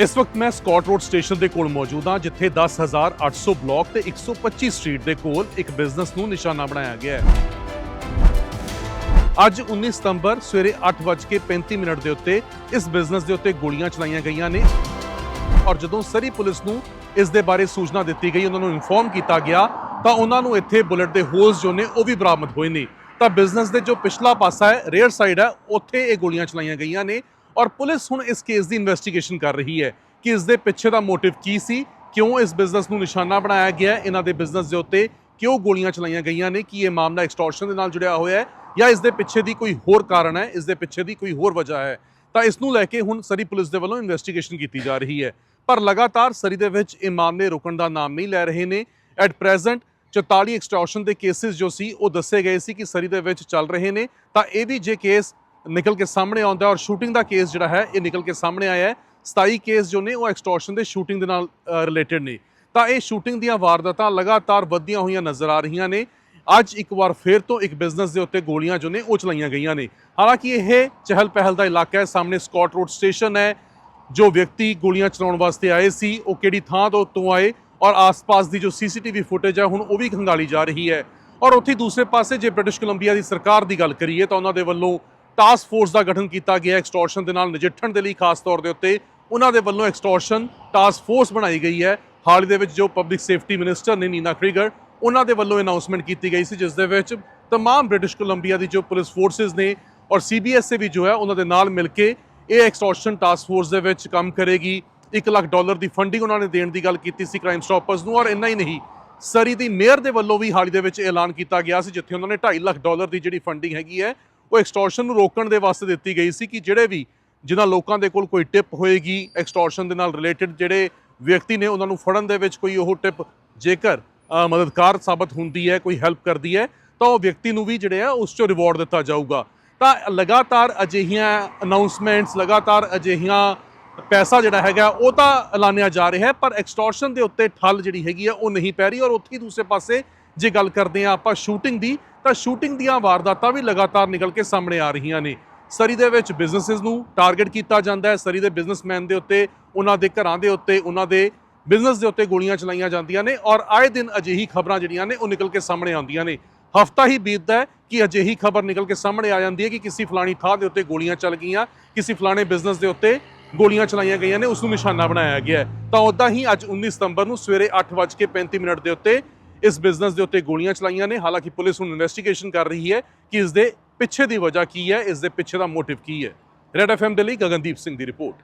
ਇਸ ਵਕਤ ਮੈਂ ਸਕਾਟ ਰੋਡ ਸਟੇਸ਼ਨ ਦੇ ਕੋਲ ਮੌਜੂਦ ਹਾਂ, ਜਿੱਥੇ 10800 ਬਲਾਕ ਤੇ 125 ਸਟਰੀਟ ਦੇ ਕੋਲ ਇੱਕ ਬਿਜ਼ਨਸ ਨੂੰ ਨਿਸ਼ਾਨਾ ਬਣਾਇਆ ਗਿਆ ਹੈ। ਅੱਜ 19 ਸਤੰਬਰ ਸਵੇਰੇ 8:35 ਮਿੰਟ ਦੇ ਉੱਤੇ ਇਸ ਬਿਜ਼ਨਸ ਦੇ ਉੱਤੇ ਗੋਲੀਆਂ ਚਲਾਈਆਂ ਗਈਆਂ ਨੇ ਔਰ ਜਦੋਂ ਸਰੀ ਪੁਲਿਸ ਨੂੰ ਇਸ ਦੇ ਬਾਰੇ ਸੂਚਨਾ ਦਿੱਤੀ ਗਈ, ਉਹਨਾਂ ਨੂੰ ਇਨਫੋਰਮ ਕੀਤਾ ਗਿਆ, ਤਾਂ ਉਹਨਾਂ ਨੂੰ ਇੱਥੇ ਬੁਲਟ ਦੇ ਹੋਲਸ ਜੋ ਨੇ, ਉਹ ਵੀ ਬਰਾਮਦ ਹੋਏ ਨੇ। ਤਾਂ ਬਿਜ਼ਨਸ ਦੇ ਜੋ ਪਿਛਲਾ ਪਾਸਾ ਹੈ ਰੇਅਰ ਸਾਈਡ ਹੈ, ਉੱਥੇ ਇਹ ਗੋਲੀਆਂ ਚਲਾਈਆਂ ਗਈਆਂ ਨੇ ਔਰ ਪੁਲਿਸ ਹੁਣ ਇਸ ਕੇਸ ਦੀ ਇਨਵੈਸਟੀਗੇਸ਼ਨ ਕਰ ਰਹੀ ਹੈ ਕਿ ਇਸ ਦੇ ਪਿੱਛੇ ਦਾ ਮੋਟਿਵ ਕੀ ਸੀ, ਕਿਉਂ ਇਸ ਬਿਜ਼ਨਸ ਨੂੰ ਨਿਸ਼ਾਨਾ ਬਣਾਇਆ ਗਿਆ, ਇਹਨਾਂ ਦੇ ਬਿਜ਼ਨਸ ਦੇ ਉੱਤੇ ਕਿਉਂ ਗੋਲੀਆਂ ਚਲਾਈਆਂ ਗਈਆਂ ਨੇ, ਕੀ ਇਹ ਮਾਮਲਾ ਐਕਸਟੋਰਸ਼ਨ ਦੇ ਨਾਲ ਜੁੜਿਆ ਹੋਇਆ ਹੈ ਜਾਂ ਇਸ ਦੇ ਪਿੱਛੇ ਦੀ ਕੋਈ ਹੋਰ ਕਾਰਨ ਹੈ ਇਸ ਦੇ ਪਿੱਛੇ ਦੀ ਕੋਈ ਹੋਰ ਵਜ੍ਹਾ ਹੈ, ਤਾਂ ਇਸ ਨੂੰ ਲੈ ਕੇ ਹੁਣ ਸਰੀ ਪੁਲਿਸ ਦੇ ਵੱਲੋਂ ਇਨਵੈਸਟੀਗੇਸ਼ਨ ਕੀਤੀ ਜਾ ਰਹੀ ਹੈ। ਪਰ ਲਗਾਤਾਰ ਸਰੀ ਦੇ ਵਿੱਚ ਇਹ ਮਾਮਲੇ ਰੁਕਣ ਦਾ ਨਾਮ ਨਹੀਂ ਲੈ ਰਹੇ ਨੇ। ਐਟ ਪ੍ਰੈਜ਼ੈਂਟ 44 ਐਕਸਟੋਰਸ਼ਨ ਦੇ ਕੇਸਿਸ ਜੋ ਸੀ, ਉਹ ਦੱਸੇ ਗਏ ਸੀ ਕਿ ਸਰੀ ਦੇ ਵਿੱਚ ਚੱਲ ਰਹੇ ਨੇ, ਤਾਂ ਇਹ ਵੀ ਜੇ ਕੇਸ ਨਿਕਲ ਕੇ ਸਾਹਮਣੇ ਆਉਂਦਾ ਔਰ ਸ਼ੂਟਿੰਗ ਦਾ ਕੇਸ ਜਿਹੜਾ ਹੈ, ਇਹ ਨਿਕਲ ਕੇ ਸਾਹਮਣੇ ਆਇਆ ਹੈ। 27 ਕੇਸ ਜੋ ਨੇ, ਉਹ ਐਕਸਟੋਰਸ਼ਨ ਦੇ ਸ਼ੂਟਿੰਗ ਦੇ ਨਾਲ ਰਿਲੇਟਡ ਨੇ। ਤਾਂ ਇਹ ਸ਼ੂਟਿੰਗ ਦੀਆਂ ਵਾਰਦਾਤਾਂ ਲਗਾਤਾਰ ਵੱਧਦੀਆਂ ਹੋਈਆਂ ਨਜ਼ਰ ਆ ਰਹੀਆਂ ਨੇ। ਅੱਜ ਇੱਕ ਵਾਰ ਫੇਰ ਤੋਂ ਇੱਕ ਬਿਜ਼ਨਸ ਦੇ ਉੱਤੇ ਗੋਲੀਆਂ ਜੋ ਨੇ, ਉਹ ਚਲਾਈਆਂ ਗਈਆਂ ਨੇ। ਹਾਲਾਂਕਿ ਇਹ ਚਹਿਲ ਪਹਿਲ ਦਾ ਇਲਾਕਾ ਹੈ, ਸਾਹਮਣੇ ਸਕਾਟ ਰੋਡ ਸਟੇਸ਼ਨ ਹੈ, ਜੋ ਵਿਅਕਤੀ ਗੋਲੀਆਂ ਚਲਾਉਣ ਵਾਸਤੇ ਆਏ ਸੀ, ਉਹ ਕਿਹੜੀ ਥਾਂ ਤੋਂ ਉੱਤੋਂ ਆਏ, ਔਰ ਆਸ-ਪਾਸ ਦੀ ਜੋ ਸੀਸੀਟੀਵੀ ਫੁਟੇਜ ਹੈ, ਹੁਣ ਉਹ ਵੀ ਖੰਗਾਲੀ ਜਾ ਰਹੀ ਹੈ। ਔਰ ਉੱਥੇ ਦੂਸਰੇ ਪਾਸੇ, ਜੇ ਬ੍ਰਿਟਿਸ਼ ਕੋਲੰਬੀਆ ਦੀ ਸਰਕਾਰ ਦੀ ਗੱਲ ਕਰੀਏ, ਤਾਂ ਉਹਨਾਂ ਦੇ ਵੱਲੋਂ ਟਾਸਕ ਫੋਰਸ ਦਾ ਗਠਨ ਕੀਤਾ ਗਿਆ ਐਕਸਟੋਰਸ਼ਨ ਦੇ ਨਾਲ ਨਜਿੱਠਣ ਦੇ ਲਈ ਖਾਸ ਤੌਰ ਦੇ ਉੱਤੇ। ਉਹਨਾਂ ਦੇ ਵੱਲੋਂ ਐਕਸਟੋਰਸ਼ਨ ਟਾਸਕ ਫੋਰਸ ਬਣਾਈ ਗਈ ਹੈ। ਹਾਲ ਹੀ ਦੇ ਵਿੱਚ ਜੋ ਪਬਲਿਕ ਸੇਫਟੀ ਮਿਨਿਸਟਰ ਨੇ ਨੀਨਾ ਕ੍ਰੀਗਰ ਉਹਨਾਂ ਦੇ ਵੱਲੋਂ ਅਨਾਉਂਸਮੈਂਟ ਕੀਤੀ ਗਈ ਸੀ, ਜਿਸ ਦੇ ਵਿੱਚ ਤਮਾਮ ਬ੍ਰਿਟਿਸ਼ ਕੋਲੰਬੀਆ ਦੀ ਜੋ ਪੁਲਿਸ ਫੋਰਸਸ ਨੇ ਔਰ ਸੀਬੀਐਸਏ ਵੀ ਜੋ ਹੈ, ਉਹਨਾਂ ਦੇ ਨਾਲ ਮਿਲ ਕੇ ਇਹ ਐਕਸਟੋਰਸ਼ਨ ਟਾਸਕ ਫੋਰਸ ਦੇ ਵਿੱਚ ਕੰਮ ਕਰੇਗੀ। 1 ਲੱਖ ਡਾਲਰ ਦੀ ਫੰਡਿੰਗ ਉਹਨਾਂ ਨੇ ਦੇਣ ਦੀ ਗੱਲ ਕੀਤੀ ਸੀ ਕ੍ਰਾਈਮ ਸਟਾਪਰਸ ਨੂੰ, ਔਰ ਇੰਨਾ ਹੀ ਨਹੀਂ, ਸਰੀ ਦੀ ਮੇਅਰ ਦੇ ਵੱਲੋਂ ਵੀ ਹਾਲ ਹੀ ਦੇ ਵਿੱਚ ਐਲਾਨ ਕੀਤਾ ਗਿਆ ਸੀ, ਜਿੱਥੇ ਉਹਨਾਂ ਨੇ 2.5 ਲੱਖ ਡਾਲਰ ਦੀ ਜਿਹੜੀ ਫੰਡਿੰਗ ਹੈਗੀ ਹੈ ਉਹ ਐਕਸਟੋਰਸ਼ਨ ਨੂੰ ਰੋਕਣ ਦੇ ਵਾਸਤੇ ਦਿੱਤੀ ਗਈ ਸੀ ਕਿ ਜਿਹੜੇ ਵੀ ਜਿਨ੍ਹਾਂ ਲੋਕਾਂ ਦੇ ਕੋਲ ਕੋਈ ਟਿਪ ਹੋਏਗੀ ਐਕਸਟੋਰਸ਼ਨ ਦੇ ਨਾਲ ਰਿਲੇਟਡ ਜਿਹੜੇ ਵਿਅਕਤੀ ਨੇ ਉਹਨਾਂ ਨੂੰ ਫੜਨ ਦੇ ਵਿੱਚ ਕੋਈ ਉਹ ਟਿਪ ਜੇਕਰ ਮਦਦਗਾਰ ਸਾਬਤ ਹੁੰਦੀ ਹੈ, ਕੋਈ ਹੈਲਪ ਕਰਦੀ ਹੈ, ਤਾਂ ਉਹ ਵਿਅਕਤੀ ਨੂੰ ਵੀ ਜਿਹੜੇ ਆ ਉਸ ਚੋਂ ਰਿਵਾਰਡ ਦਿੱਤਾ ਜਾਊਗਾ। ਤਾਂ ਲਗਾਤਾਰ ਅਜਿਹੀਆਂ ਅਨਾਉਂਸਮੈਂਟਸ ਲਗਾਤਾਰ ਅਜਿਹੀਆਂ ਪੈਸਾ ਜਿਹੜਾ ਹੈਗਾ, ਉਹ ਤਾਂ ਐਲਾਨਿਆ ਜਾ ਰਿਹਾ ਹੈ, ਪਰ ਐਕਸਟੋਰਸ਼ਨ ਦੇ ਉੱਤੇ ਠੱਲ ਜਿਹੜੀ ਹੈਗੀ ਆ, ਉਹ ਨਹੀਂ ਪੈ ਰਹੀ ਔਰ ਉੱਥੇ ਹੀ ਦੂਸਰੇ ਪਾਸੇ ਜੇ ਗੱਲ ਕਰਦੇ ਆ ਆਪਾਂ ਸ਼ੂਟਿੰਗ ਦੀ, ਤਾਂ ਸ਼ੂਟਿੰਗ ਦੀਆਂ ਵਾਰਦਾਤਾਂ ਵੀ ਲਗਾਤਾਰ ਨਿਕਲ ਕੇ ਸਾਹਮਣੇ ਆ ਰਹੀਆਂ ਨੇ। ਸਰੀ ਦੇ ਵਿੱਚ ਬਿਜ਼ਨੈਸਸ ਨੂੰ ਟਾਰਗੇਟ ਕੀਤਾ ਜਾਂਦਾ ਹੈ। ਸਰੀ ਦੇ ਬਿਜ਼ਨਸਮੈਨ ਦੇ ਉੱਤੇ, ਉਹਨਾਂ ਦੇ ਘਰਾਂ ਦੇ ਉੱਤੇ, ਉਹਨਾਂ ਦੇ ਬਿਜ਼ਨਸ ਦੇ ਉੱਤੇ ਗੋਲੀਆਂ ਚਲਾਈਆਂ ਜਾਂਦੀਆਂ ਨੇ ਔਰ ਆਏ ਦਿਨ ਅਜਿਹੀ ਖਬਰਾਂ ਜਿਹੜੀਆਂ ਨੇ, ਉਹ ਨਿਕਲ ਕੇ ਸਾਹਮਣੇ ਆਉਂਦੀਆਂ ਨੇ। ਹਫਤਾ ਹੀ ਬੀਤਦਾ ਹੈ ਕਿ ਅਜਿਹੀ ਖਬਰ ਨਿਕਲ ਕੇ ਸਾਹਮਣੇ ਆ ਜਾਂਦੀ ਹੈ ਕਿ ਕਿਸੇ ਫਲਾਣੀ ਥਾਂ ਦੇ ਉੱਤੇ ਗੋਲੀਆਂ ਚੱਲ ਗਈਆਂ, ਕਿਸੇ ਫਲਾਣੇ ਬਿਜ਼ਨਸ ਦੇ ਉੱਤੇ ਗੋਲੀਆਂ ਚਲਾਈਆਂ ਗਈਆਂ ਨੇ, ਉਸ ਨੂੰ ਨਿਸ਼ਾਨਾ ਬਣਾਇਆ ਗਿਆ ਤਾਂ ਉਦਾਂ ਹੀ ਅੱਜ 19 ਸਤੰਬਰ ਨੂੰ ਸਵੇਰੇ 8:35 ਮਿੰਟ ਦੇ ਉੱਤੇ ਇਸ ਬਿਜ਼ਨਸ ਦੇ ਉੱਤੇ ਗੋਲੀਆਂ ਚਲਾਈਆਂ ਨੇ। ਹਾਲਾਂਕਿ ਪੁਲਿਸ ਹੁਣ ਇਨਵੈਸਟੀਗੇਸ਼ਨ ਕਰ ਰਹੀ ਹੈ ਕਿ ਇਸ ਦੇ ਪਿੱਛੇ ਦੀ ਵਜ੍ਹਾ ਕੀ ਹੈ ਇਸ ਦੇ ਪਿੱਛੇ ਦਾ ਮੋਟਿਵ ਕੀ ਹੈ। ਰੈਡ ਐਫਐਮ ਦੇ ਲਈ ਗਗਨਦੀਪ ਸਿੰਘ ਦੀ ਰਿਪੋਰਟ